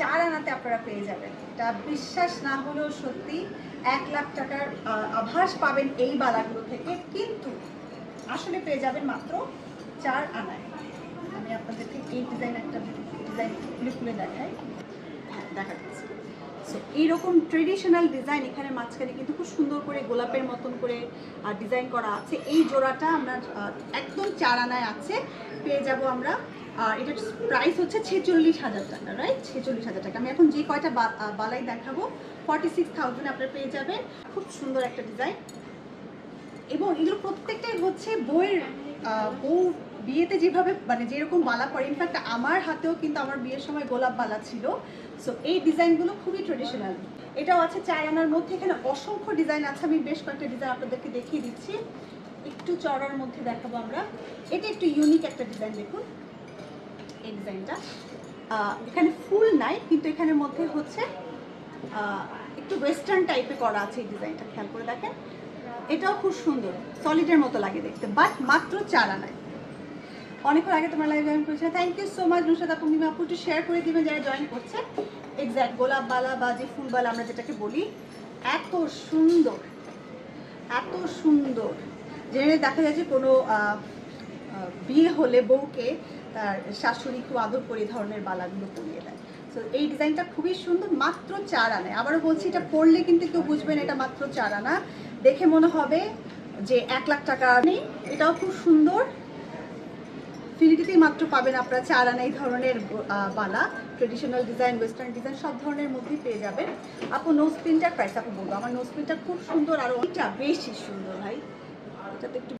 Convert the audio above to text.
চার আনাতে আপনারা পেয়ে যাবেন। তা বিশ্বাস না হলেও সত্যি এক লাখ টাকার আভাস পাবেন এই বালাগুলো থেকে। কিন্তু আসলে পেয়ে যাবেন মাত্র চার আনায়। আমি আপনাদেরকে এই ডিজাইন একটা ডিজাইন খুলে খুলে দেখাই। হ্যাঁ দেখা যাচ্ছে। এইরকম ট্রেডিশনাল ডিজাইন এখানে মাঝখানে কিন্তু খুব সুন্দর করে গোলাপের মতন করে ডিজাইন করা আছে। এই জোড়াটা আমরা একদম চার আনায় আছে। পেয়ে যাব আমরা আর এটার প্রাইস হচ্ছে ছেচল্লিশ হাজার টাকা রাইট ছেচল্লিশ হাজার টাকা। আমি এখন যে কয়টা বালাই দেখাবো ফর্টি সিক্স থাউজেন্ড আপনারা পেয়ে যাবেন। খুব সুন্দর একটা ডিজাইন এবং এগুলো প্রত্যেকটাই হচ্ছে বইয়ের বউ বিয়েতে যেভাবে মানে যেরকম বালা করে ইনফ্যাক্ট আমার হাতেও কিন্তু আমার বিয়ের সময় গোলাপ বালা ছিল। সো এই ডিজাইনগুলো খুবই ট্রেডিশনাল এটাও আছে চার আনার মধ্যে। এখানে অসংখ্য ডিজাইন আছে। আমি বেশ কয়েকটা ডিজাইন আপনাদেরকে দেখিয়ে দিচ্ছি। একটু চড়ার মধ্যে দেখাবো আমরা। এটা একটু ইউনিক একটা ডিজাইন, দেখুন। এই ডিজাইনটা। এখানে ফুল নাই, কিন্তু এখানের মধ্যে হচ্ছে একটু ওয়েস্টার্ন টাইপে করা আছে এই ডিজাইনটা। খেয়াল করে দেখেন। এটাও খুব সুন্দর সলিডের মতো লাগে দেখতে বাট মাত্র চার আনায়। অনেকক্ষণ আগে তোমার লাইভ জয়েন করেছে thank you so much Nusad Mima আপু, একটু শেয়ার করে দিবেন যারা জয়েন করছে। এক্স্যাক্ট গোলাপ বালা বা যে ফুলবালা আমরা যেটাকে বলি, এত সুন্দর এত সুন্দর। জেনে দেখা যায় যে কোনো বিয়ে হলে বউকে তার শাশুড়ি খুব আদর করে ধরনের বালাগুলো পরিয়ে দেয়। তো এই ডিজাইনটা খুবই সুন্দর, মাত্র চার আনায়। আবারও বলছি, এটা পরলে কিন্তু কেউ বুঝবেন এটা মাত্র চার আনা। দেখে মনে হবে যে এক লাখ টাকা নেই। এটাও খুব সুন্দর। ফিলিটিতেই মাত্র পাবেন আপনারা চার আনা এই ধরনের বালা। ট্রেডিশনাল ডিজাইন ওয়েস্টার্ন ডিজাইন সব ধরনের মধ্যেই পেয়ে যাবেন। আপু নোজ প্রিন্টার প্রাইস আপু বলব। আমার নোজ প্রিন্টার খুব সুন্দর, আর ওইটা বেশি সুন্দর, ভাই। এটাতে একটু